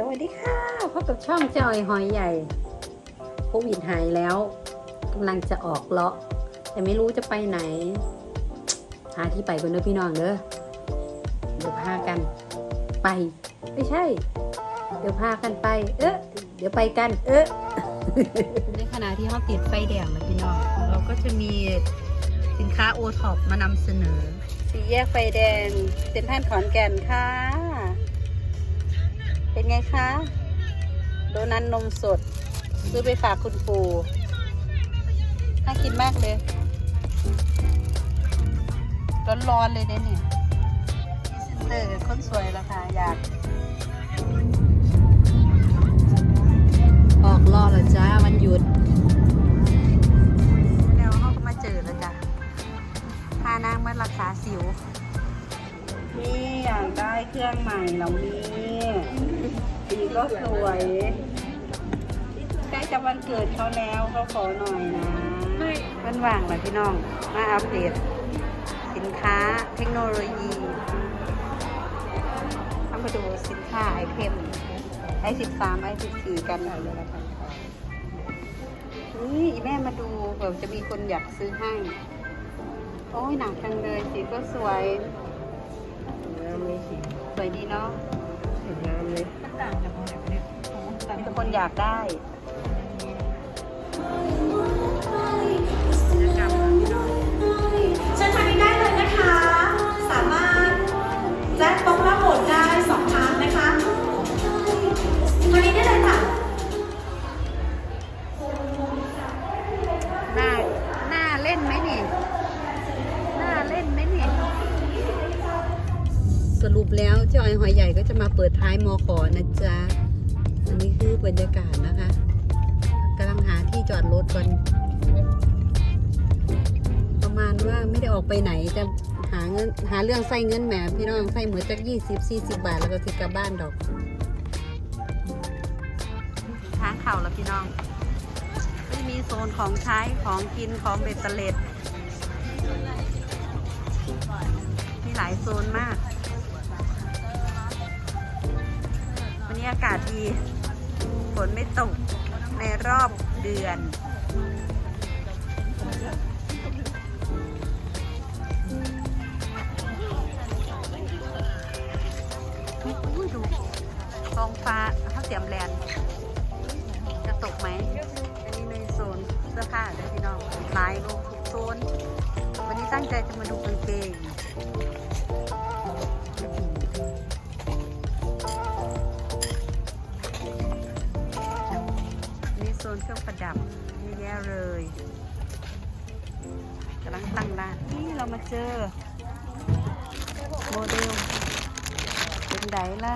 สวัสดีค่ะพบกับช่องจอยหอยใหญ่โควิดหายแล้วกำลังจะออกเลาะ แต่ไม่รู้จะไปไหน หาที่ไปกันเด้อพี่น้องเด้อเดี๋ยวพากัน ไป ไม่ใช่ เดี๋ยวพากันไป เอ๊ะเดี๋ยวไปกัน เอ๊ะในขณะที่เขาติดไฟแดงนะพี่น้อง เราก็จะมีสินค้าโอท็อปมานำเสนอสี่แยกไฟแดงเซ็นทรัลขอนแก่นค่ะ เป็นไงคะ โดนัทนมสด ซื้อไปฝากคุณปู่น่ากินมากเลย ร้อนๆเลยเนี่ยนี่พรีเซนเตอร์คนสวยล้วค่ะ อยาก ออกรอล้วจ้าวันหยุด แล้วเขาก็มาเจอแล้วจ้ะพานางมารักษาสิว นี่อยากได้เครื่องใหม่เหล่านี้สีก็สวยใกล้จะวันเกิดเขาแล้วเขาขอหน่อยนะมันว่างเลยพี่น้อง มาอัปเดต สินค้าเทคโนโลยีทำมาดูสินค้าไอเทมไอสิบสามไอสิบสี่กันนี่อีแม่มาดูเผื่อจะมีคนอยากซื้อให้ โอ้ยหนักจังเลยสีก็สวยามเสีสวยดีเนาะสวยงามเลยมันต่างจากตรงไหนเนี้แต่มีแคนอยากได้ฉันทำได้เลยนะคะ สามารถแจ็คต้องรับผลได้สองครั้ง เปิดท้ายมอขอนะจ๊ะ อันนี้คือบรรยากาศนะคะกำลังหาที่จอดรถก่อน ประมาณว่าไม่ได้ออกไปไหนจะหาเงินหาเรื่องใส่เงินแหมพี่น้องใส่เหมือนจากยี่สิบสี่สิบบาทแล้วก็สิกลับบ้านดอกทางเข่าแล้วพี่น้องไม่มีโซนของใช้ของกินของเบ็ดเตล็ดมีหลายโซนมาก นี้อากาศดี ฝนไม่ตกในรอบเดือน ดูท้องฟ้าเขาเสียมแลนจะตกไหม อันนี้ในโซนเสื้อผ้าเลยพี่น้องลายลงทุกโซน วันนี้ตั้งใจจะมาดูกางเกง ดับเยอะแยะเลยกำลังตั้งร้านนี่เรามาเจอ โมเดลเป็นไดล่ะ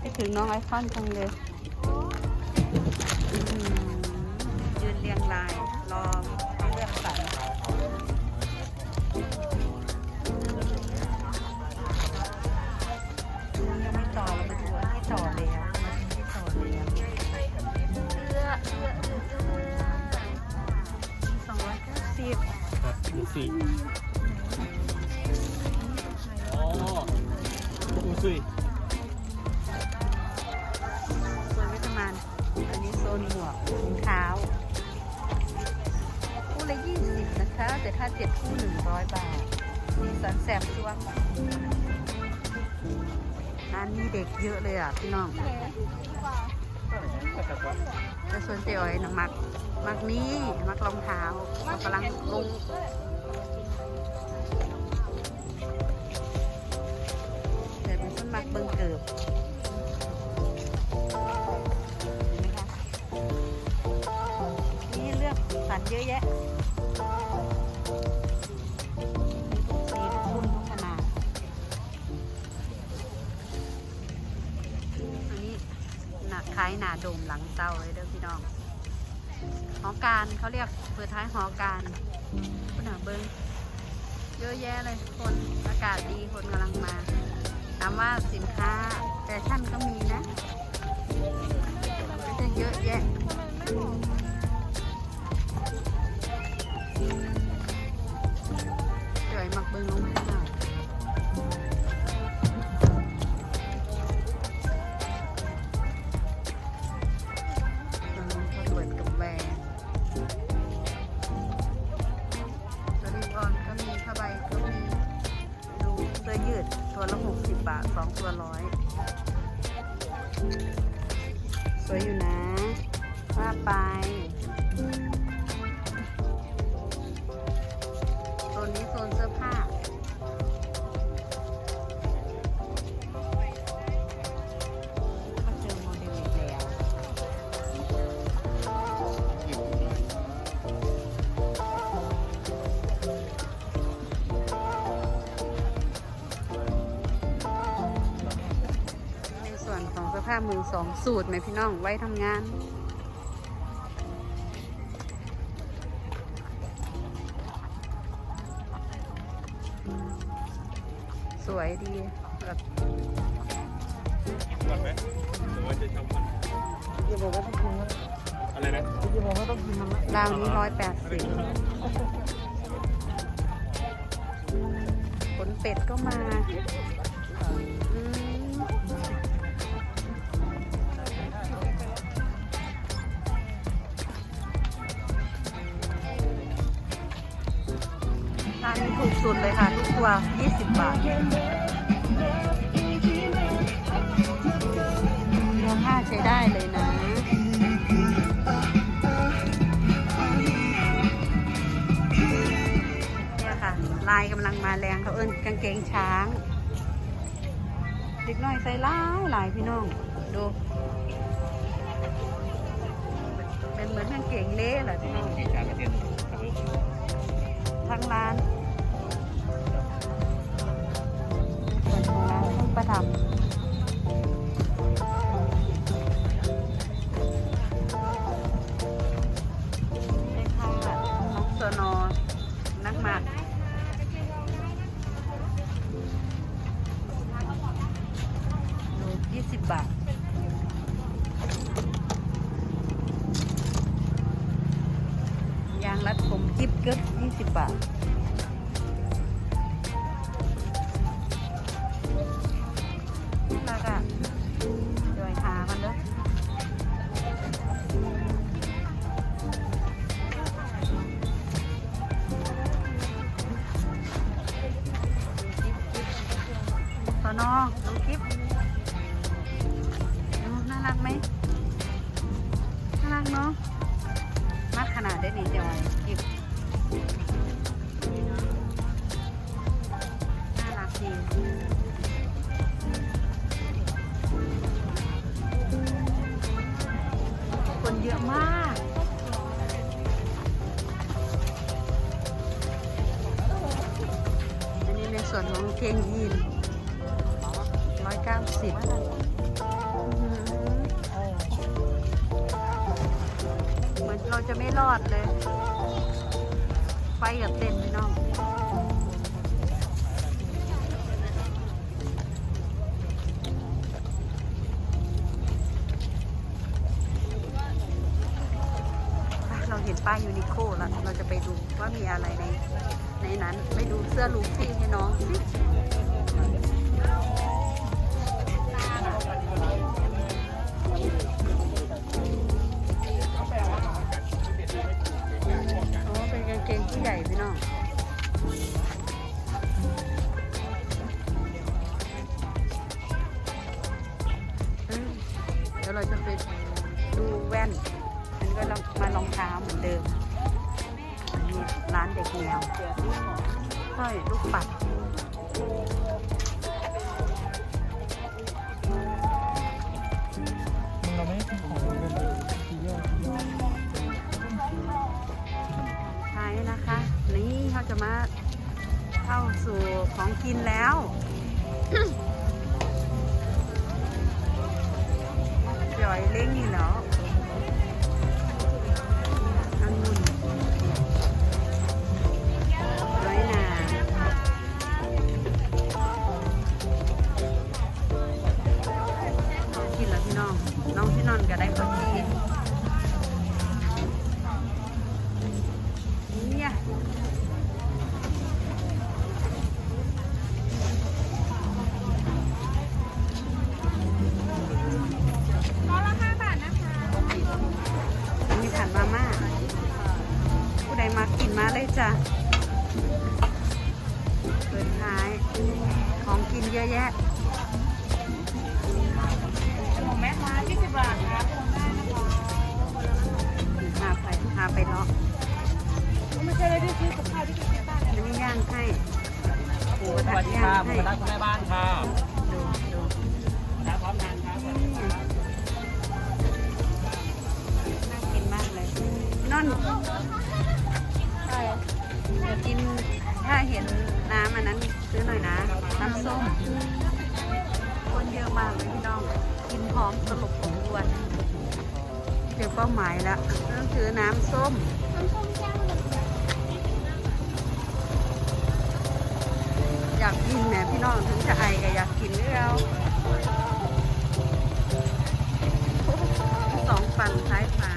คิดถึงน้องไอคอนจังเลย ครับดูสิอ๋อดูสิโซนวิทมานอันนี้โซนหมวกถุงเท้า คู่ละยี่สิบนะคะ แต่ถ้าเจ็ดคู่หนึ่งร้อยบาทมีสันแสบช่วงร้านนี้เด็กเยอะเลยอะพี่น้อง แต่ส่วนเจ๊อ้อยนะมัก มักนี้ มักรองเท้าเรากำลังลง แต่เป็นคนมักเบิ่งเกิบนะคะนี่เลือกสันเยอะแยะสีทุกรุ่นทุกขนาดอันนี้หนักคล้ายหนาโดมหลังเตาเลยเด้อพี่น้อง หอการเขาเรียกเปิดท้ายหอการคุณหาเบิ้ง เยอะแยะเลยคนอากาศดีคนกำลังมาถามว่าสินค้าแฟชั่นก็มีนะก็จะเยอะแยะสวยมักเบิ่งลง สวยอยู่นะว่าไปโซนนี้โซนเสื้อผ้าามือสองสูตรไหมพี่น้องไว้ทำงานสวยดีแบบก่อนไหมหรือว่าจะทำก่อนพี่บอกว่าต้องกินนะอะไรนะพี่บอกว่าต้องกินมันนะราวนี้ร้อยแปดสิบขนเป็ดก็มา สุดเลยค่ะ ทุกตัว 20 บาทเนื้อผ้าใช้ได้เลยนะ เนี่ยค่ะ ลายกำลังมาแรงเขาเอิ้นกางเกงช้างเด็กน้อยใส่ลายลายพี่น้อง ดู เป็นเหมือนกางเกงเละเหรอพี่น้องที่ชากระเทียมครับผมทั้งร้าน นอนนักมาก ตอนอดูคลิป ร้อยเก้าสิบเหมือนเราจะไม่รอดเลยไฟกับเต็นพี่น้องเราเห็นป้ายยูนิโคแล้ว เราจะไปดูว่ามีอะไรในในนั้น ไปดูเสื้อลูฟี่ให้น้องสิ เข้าสู่ของกินแล้ว จ่อยเล้งนี่เหรออังุ่นน้อยนากินแล้วพี่น้อง น้องที่นอนก็ได้พอดี มาเลยจ้ะเปิดท้าย ของกินเยอะแยะขนมแม่ค้า20บาทครัะพาไปพาไปเลาะไม่ใช่เลยที่ซื้อกับข้าวที่กินที่บ้านอันนี้ย่างให้สวัสดีค่ะรักคุณแม่บ้านค่ะพร้อมนานครับน่ากินมากเลยนั่น ยวกินถ้าเห็นน้ำอันนั้นซื้อหน่อยนะ น้ำส้ม คนเยอะมากเลยพี่น้อง กินพร้อมสลบสมบวนเดี๋ยวเป้าหมายแล้วต้องซื้อน้ำส้มอยากกินแหมพี่น้องถึงจะไอก็อยากกินด้วยเราสองฝั่งซ้ายขวา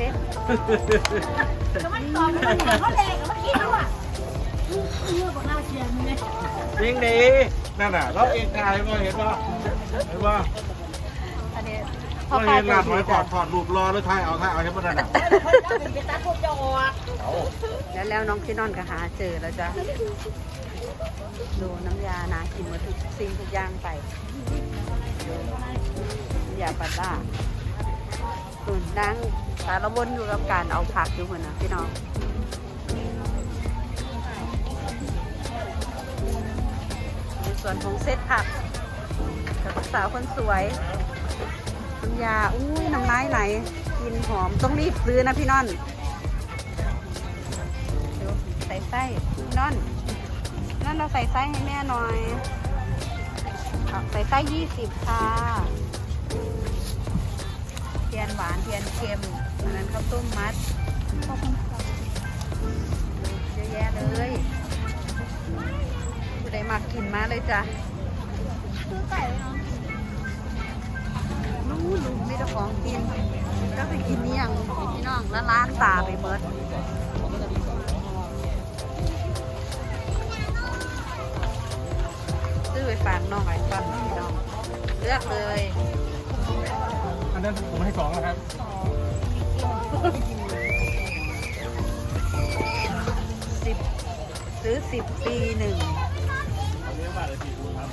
เส้นแล้วมันตอบมันเหนียวเขาแรงมันกินด้วยยิงดีนั่นน่ะเราเองกายก็เห็นว่าเห็นว่าอันนี้พ่ก็อค้าเห็นใจหลานดีน้อยกอจ้ะดถอดรูปรอหรือถ่ายเอาถ่ายเอาให้มันน่ะแล้วแล้วน้องพี่นอนก็หาเจอแล้วจ้ะดูน้ำยานากินหมาทุกสิ่งทุกอย่างไปดูน้ำยาปลาด้าส่วนนั่ง สารวนอยู่กับการเอาผักอยู่เหมือนนะพี่น้องในส่วนของเซตผักกับสาวคนสวยน้ำยาอุ้ยน้ำลายไหลกินหอมต้องรีบซื้อนะพี่นอนดูใส่ไส้พี่นอนนั่นเราใส่ไส้ให้แม่หน่อยใส่ไส้ยี่สิบค่ะเทียนหวานเทียนเค็ม อันนั้นข้าวต้มมัดเยอะแยะเลยผู้ใดมากกินมาเลยจ้ะซื้อไก่เนาะรู้รู้ไม่ได้ของกิน ก็ไปกินนี่ยังพี่น้องแล้วร้านตาไปเบิดซื้อไปฝากน้องไอ้ฟันพี่น้อง เลือกเลย อันนั้นผมให้สองนะครับ สิบซื้อสิบปีหนึ่งทละสี่ดูครับ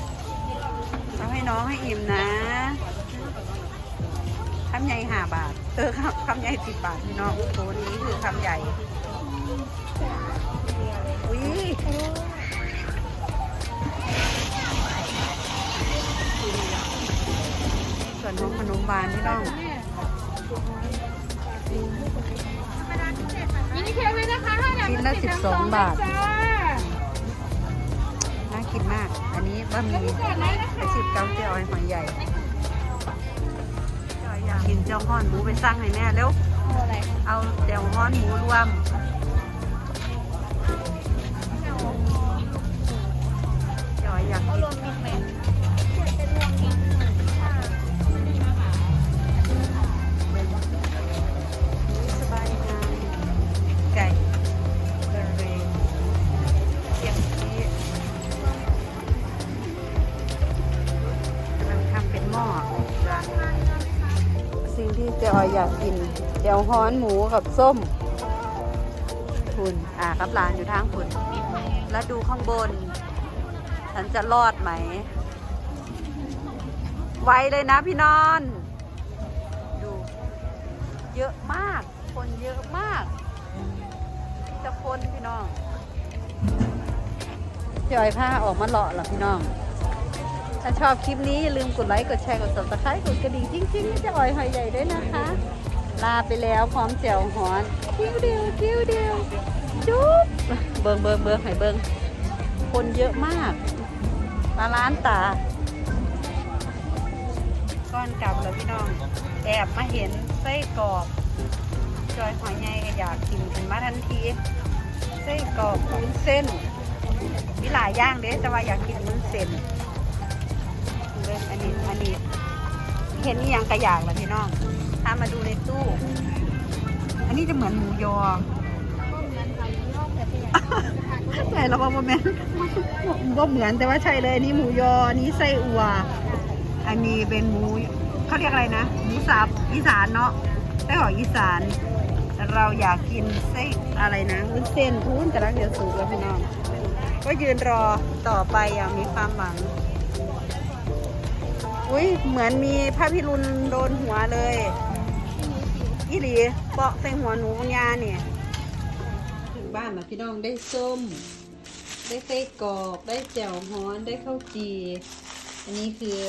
เอาให้น้องให้อิ่มนะคำใหญ่ห้าบาท เออคำคำใหญ่สิบบาทพี่น้องตัวนี้คือคำใหญ่ อุ้ยส่วนของขนมหวานพี่น้อง มินิเค้กเลยนะคะห้าอย่างชิ้นละ12บาท จ้าน่ากินกินมาก อันนี้บะหมี่อาชีพเกาเจียวหอยใหญ่จอยอยากกินเจียวฮ้อนหมูไปสั่งให้แม่เร็วเอาเจียวฮ้อนหมูรวม ฮ้อนหมูกับส้มคุณอ่ากับร้านอยู่ทางคุณ แล้วดูข้างบน ฉันจะรอดไหม ไวเลยนะพี่นอน ดู เยอะมาก คนเยอะมากมีแต่คนพี่น้องพี่อ้อยผ้าออกมาเลาะหรอพี่น้องถ้าชอบคลิปนี้อย่าลืมกดไลค์ กดแชร์ กด subscribe กดกระดิ่งจริงๆจะอ่อยหอยใหญ่ด้วยนะคะ ลาไปแล้วพร้อมแจ่วหอนคิ้วเดียวคิ้วเดียวจุ๊บเบิงเบิงเบิงให้เบิงคนเยอะมากมาร้านตาก้อนกลับแล้วพี่น้อง แอบมาเห็นไส้กรอกจอยหอยใหญ่ก็อยากกินกันมาทันทีไส้กรอกวุ้นเส้นมีหลายอย่างเด้แต่ว่าอยากกินวุ้นเส้นเบิ่งอันนี้อันนี้เห็นนี่ยังกระอยากแล้วพี่น้อง มาดูในตู้ อันนี้จะเหมือนหมูยอใช่เราบอกว่าแม่นว่าเหมือนแต่ว่าใช่เลยอันนี้หมูยออันนี้ไส้อัว อันนี้เป็นหมูเขาเรียกอะไรนะหมูสับอีสานเนาะไส้หอยอีสานแต่เราอยากกินไส้อะไรนะวุ้นเส้นทุนกระลังเดียวสูงแล้วพี่น้องก็ยืนรอต่อไปอย่างมีความหวังอุ้ยเหมือนมีพระพิรุณโดนหัวเลย อีหลีเปาะใส่หัวหนูยาเนี่ยถึงบ้านแล้วพี่น้องได้ส้ม ได้ไส้กรอกได้แจ่วฮ้อนได้ข้าวจีอันนี้คือ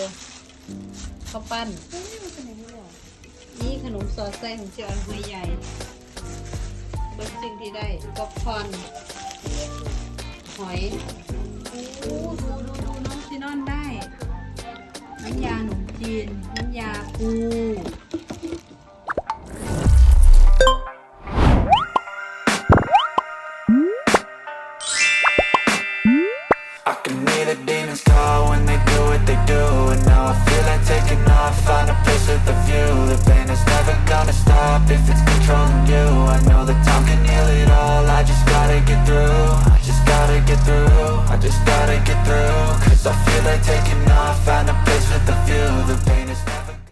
ข้าวปั้นนี่ขนมซอสไส้ของเจ้าหอยใหญ่เบิ้ลสิ่งที่ได้ก็พอนหอยโอ้ดูดูดูน้องซีนอนได้น้ำยาหนมจีนน้ำยาปู